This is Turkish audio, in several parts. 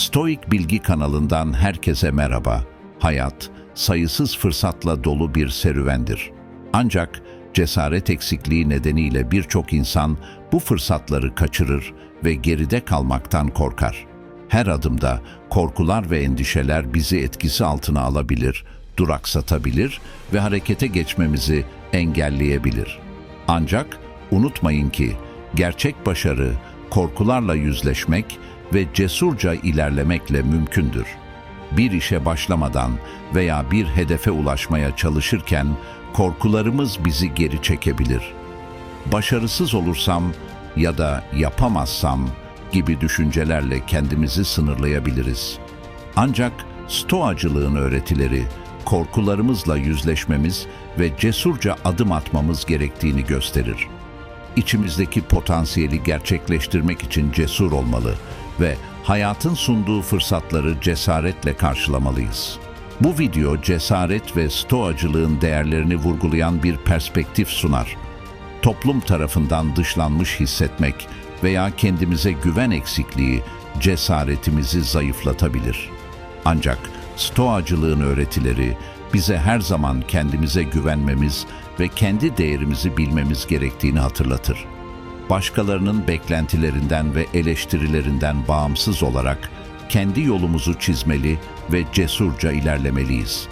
Stoik Bilgi kanalından herkese merhaba. Hayat, sayısız fırsatla dolu bir serüvendir. Ancak cesaret eksikliği nedeniyle birçok insan bu fırsatları kaçırır ve geride kalmaktan korkar. Her adımda korkular ve endişeler bizi etkisi altına alabilir, duraksatabilir ve harekete geçmemizi engelleyebilir. Ancak unutmayın ki gerçek başarı korkularla yüzleşmek ve cesurca ilerlemekle mümkündür. Bir işe başlamadan veya bir hedefe ulaşmaya çalışırken korkularımız bizi geri çekebilir. Başarısız olursam ya da yapamazsam gibi düşüncelerle kendimizi sınırlayabiliriz. Ancak stoacılığın öğretileri korkularımızla yüzleşmemiz ve cesurca adım atmamız gerektiğini gösterir. İçimizdeki potansiyeli gerçekleştirmek için cesur olmalı ve hayatın sunduğu fırsatları cesaretle karşılamalıyız. Bu video cesaret ve stoacılığın değerlerini vurgulayan bir perspektif sunar. Toplum tarafından dışlanmış hissetmek veya kendimize güven eksikliği cesaretimizi zayıflatabilir. Ancak stoacılığın öğretileri bize her zaman kendimize güvenmemiz ve kendi değerimizi bilmemiz gerektiğini hatırlatır. Başkalarının beklentilerinden ve eleştirilerinden bağımsız olarak kendi yolumuzu çizmeli ve cesurca ilerlemeliyiz.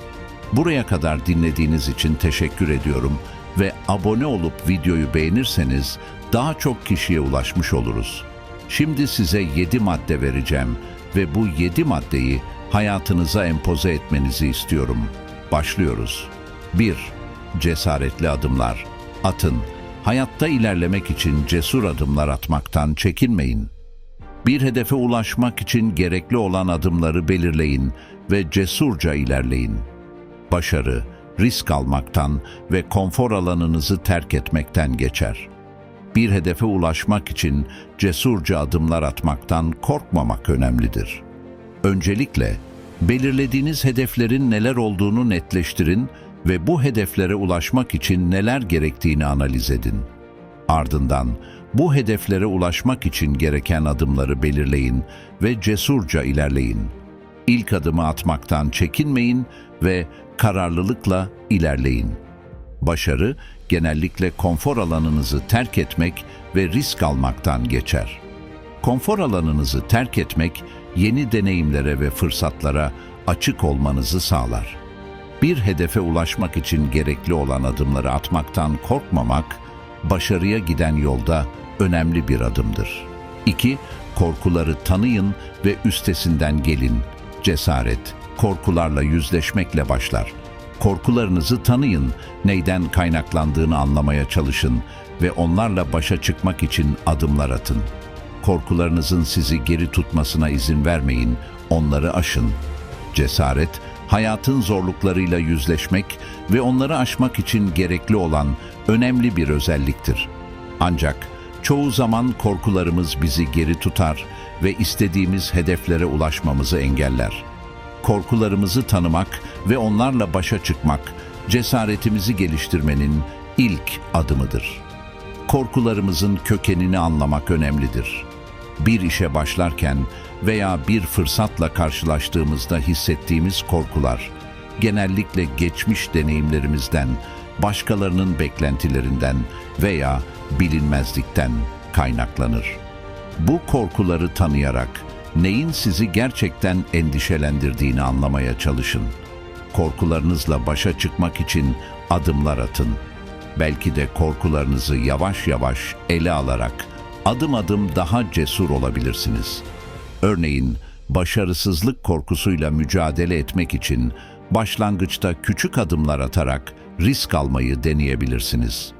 Buraya kadar dinlediğiniz için teşekkür ediyorum ve abone olup videoyu beğenirseniz daha çok kişiye ulaşmış oluruz. Şimdi size 7 madde vereceğim ve bu 7 maddeyi hayatınıza empoze etmenizi istiyorum. Başlıyoruz. 1. Cesaretli adımlar. Atın. Hayatta ilerlemek için cesur adımlar atmaktan çekinmeyin. Bir hedefe ulaşmak için gerekli olan adımları belirleyin ve cesurca ilerleyin. Başarı, risk almaktan ve konfor alanınızı terk etmekten geçer. Bir hedefe ulaşmak için cesurca adımlar atmaktan korkmamak önemlidir. Öncelikle belirlediğiniz hedeflerin neler olduğunu netleştirin ve bu hedeflere ulaşmak için neler gerektiğini analiz edin. Ardından bu hedeflere ulaşmak için gereken adımları belirleyin ve cesurca ilerleyin. İlk adımı atmaktan çekinmeyin ve kararlılıkla ilerleyin. Başarı genellikle konfor alanınızı terk etmek ve risk almaktan geçer. Konfor alanınızı terk etmek yeni deneyimlere ve fırsatlara açık olmanızı sağlar. Bir hedefe ulaşmak için gerekli olan adımları atmaktan korkmamak, başarıya giden yolda önemli bir adımdır. 2. Korkuları tanıyın ve üstesinden gelin. Cesaret, korkularla yüzleşmekle başlar. Korkularınızı tanıyın, neyden kaynaklandığını anlamaya çalışın ve onlarla başa çıkmak için adımlar atın. Korkularınızın sizi geri tutmasına izin vermeyin, onları aşın. Cesaret, hayatın zorluklarıyla yüzleşmek ve onları aşmak için gerekli olan önemli bir özelliktir. Ancak çoğu zaman korkularımız bizi geri tutar ve istediğimiz hedeflere ulaşmamızı engeller. Korkularımızı tanımak ve onlarla başa çıkmak, cesaretimizi geliştirmenin ilk adımıdır. Korkularımızın kökenini anlamak önemlidir. Bir işe başlarken veya bir fırsatla karşılaştığımızda hissettiğimiz korkular, genellikle geçmiş deneyimlerimizden, başkalarının beklentilerinden veya bilinmezlikten kaynaklanır. Bu korkuları tanıyarak neyin sizi gerçekten endişelendirdiğini anlamaya çalışın. Korkularınızla başa çıkmak için adımlar atın. Belki de korkularınızı yavaş yavaş ele alarak adım adım daha cesur olabilirsiniz. Örneğin başarısızlık korkusuyla mücadele etmek için başlangıçta küçük adımlar atarak risk almayı deneyebilirsiniz.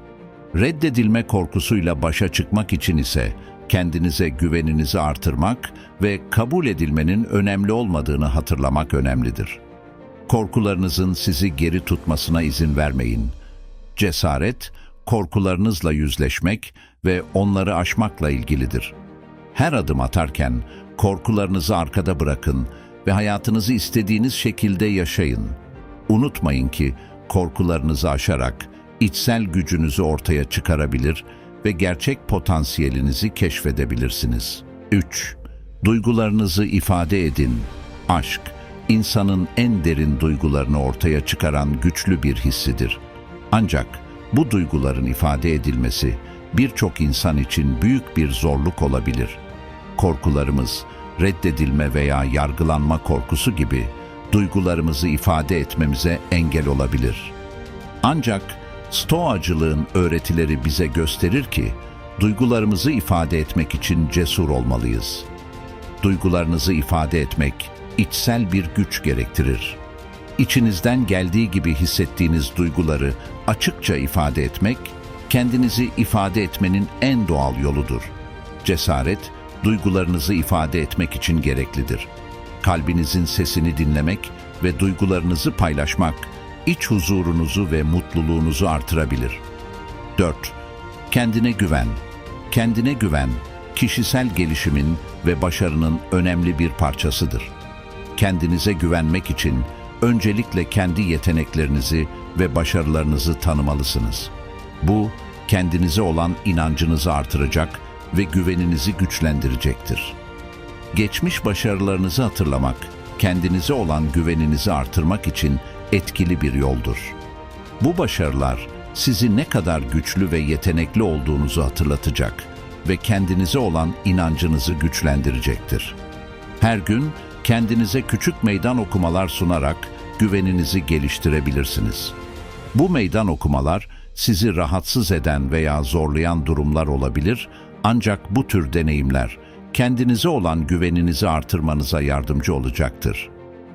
Reddedilme korkusuyla başa çıkmak için ise kendinize güveninizi artırmak ve kabul edilmenin önemli olmadığını hatırlamak önemlidir. Korkularınızın sizi geri tutmasına izin vermeyin. Cesaret, korkularınızla yüzleşmek ve onları aşmakla ilgilidir. Her adım atarken korkularınızı arkada bırakın ve hayatınızı istediğiniz şekilde yaşayın. Unutmayın ki korkularınızı aşarak içsel gücünüzü ortaya çıkarabilir ve gerçek potansiyelinizi keşfedebilirsiniz. 3. Duygularınızı ifade edin. Aşk, insanın en derin duygularını ortaya çıkaran güçlü bir hissidir. Ancak bu duyguların ifade edilmesi birçok insan için büyük bir zorluk olabilir. Korkularımız, reddedilme veya yargılanma korkusu gibi duygularımızı ifade etmemize engel olabilir. Ancak Stoacılığın öğretileri bize gösterir ki duygularımızı ifade etmek için cesur olmalıyız. Duygularınızı ifade etmek içsel bir güç gerektirir. İçinizden geldiği gibi hissettiğiniz duyguları açıkça ifade etmek, kendinizi ifade etmenin en doğal yoludur. Cesaret, duygularınızı ifade etmek için gereklidir. Kalbinizin sesini dinlemek ve duygularınızı paylaşmak, iç huzurunuzu ve mutluluğunuzu artırabilir. 4. Kendine güven. Kendine güven, kişisel gelişimin ve başarının önemli bir parçasıdır. Kendinize güvenmek için öncelikle kendi yeteneklerinizi ve başarılarınızı tanımalısınız. Bu, kendinize olan inancınızı artıracak ve güveninizi güçlendirecektir. Geçmiş başarılarınızı hatırlamak, kendinize olan güveninizi artırmak için etkili bir yoldur. Bu başarılar sizi ne kadar güçlü ve yetenekli olduğunuzu hatırlatacak ve kendinize olan inancınızı güçlendirecektir. Her gün kendinize küçük meydan okumalar sunarak güveninizi geliştirebilirsiniz. Bu meydan okumalar sizi rahatsız eden veya zorlayan durumlar olabilir ancak bu tür deneyimler kendinize olan güveninizi artırmanıza yardımcı olacaktır.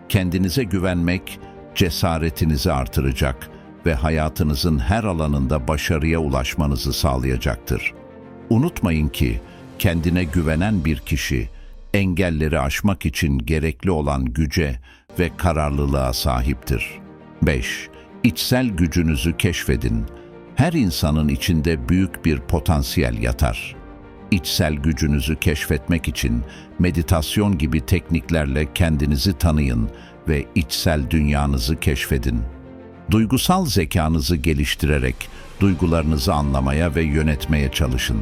Kendinize güvenmek cesaretinizi artıracak ve hayatınızın her alanında başarıya ulaşmanızı sağlayacaktır. Unutmayın ki kendine güvenen bir kişi engelleri aşmak için gerekli olan güce ve kararlılığa sahiptir. 5. İçsel gücünüzü keşfedin. Her insanın içinde büyük bir potansiyel yatar. İçsel gücünüzü keşfetmek için meditasyon gibi tekniklerle kendinizi tanıyın ve içsel dünyanızı keşfedin. Duygusal zekanızı geliştirerek duygularınızı anlamaya ve yönetmeye çalışın.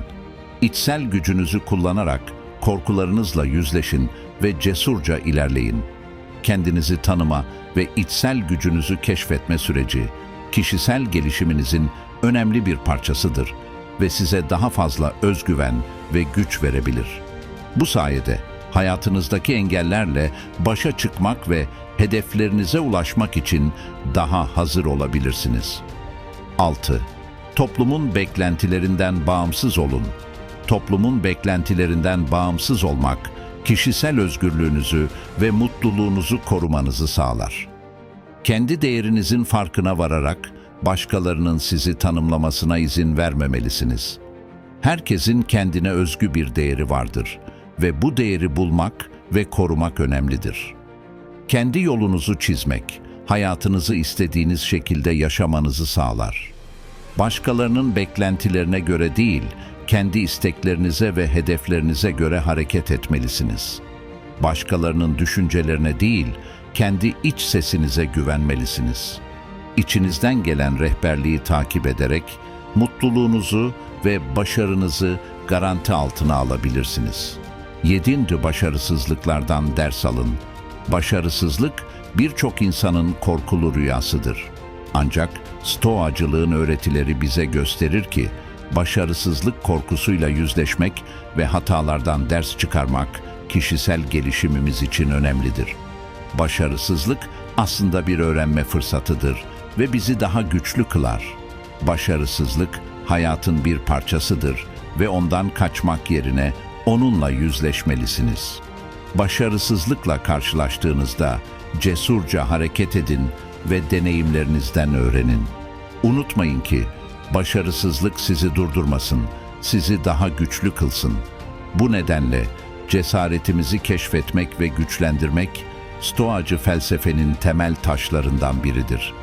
İçsel gücünüzü kullanarak korkularınızla yüzleşin ve cesurca ilerleyin. Kendinizi tanıma ve içsel gücünüzü keşfetme süreci, kişisel gelişiminizin önemli bir parçasıdır ve size daha fazla özgüven ve güç verebilir. Bu sayede hayatınızdaki engellerle başa çıkmak ve hedeflerinize ulaşmak için daha hazır olabilirsiniz. 6. Toplumun beklentilerinden bağımsız olun. Toplumun beklentilerinden bağımsız olmak, kişisel özgürlüğünüzü ve mutluluğunuzu korumanızı sağlar. Kendi değerinizin farkına vararak başkalarının sizi tanımlamasına izin vermemelisiniz. Herkesin kendine özgü bir değeri vardır ve bu değeri bulmak ve korumak önemlidir. Kendi yolunuzu çizmek, hayatınızı istediğiniz şekilde yaşamanızı sağlar. Başkalarının beklentilerine göre değil, kendi isteklerinize ve hedeflerinize göre hareket etmelisiniz. Başkalarının düşüncelerine değil, kendi iç sesinize güvenmelisiniz. İçinizden gelen rehberliği takip ederek mutluluğunuzu ve başarınızı garanti altına alabilirsiniz. Yedinci başarısızlıklardan ders alın Başarısızlık birçok insanın korkulu rüyasıdır. Ancak Stoacılığın öğretileri bize gösterir ki başarısızlık korkusuyla yüzleşmek ve hatalardan ders çıkarmak kişisel gelişimimiz için önemlidir. Başarısızlık aslında bir öğrenme fırsatıdır ve bizi daha güçlü kılar. Başarısızlık hayatın bir parçasıdır ve ondan kaçmak yerine onunla yüzleşmelisiniz.'' Başarısızlıkla karşılaştığınızda cesurca hareket edin ve deneyimlerinizden öğrenin. Unutmayın ki başarısızlık sizi durdurmasın, sizi daha güçlü kılsın. Bu nedenle cesaretimizi keşfetmek ve güçlendirmek Stoacı felsefenin temel taşlarından biridir.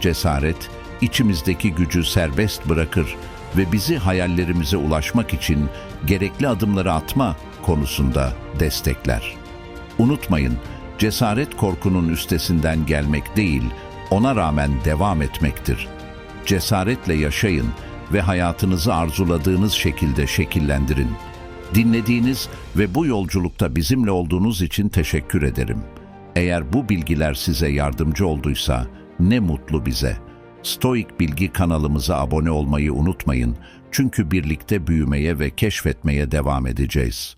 Cesaret, içimizdeki gücü serbest bırakır ve bizi hayallerimize ulaşmak için gerekli adımları atma konusunda destekler. Unutmayın, cesaret korkunun üstesinden gelmek değil, ona rağmen devam etmektir. Cesaretle yaşayın ve hayatınızı arzuladığınız şekilde şekillendirin. Dinlediğiniz ve bu yolculukta bizimle olduğunuz için teşekkür ederim. Eğer bu bilgiler size yardımcı olduysa ne mutlu bize. Stoik Bilgi kanalımıza abone olmayı unutmayın çünkü birlikte büyümeye ve keşfetmeye devam edeceğiz.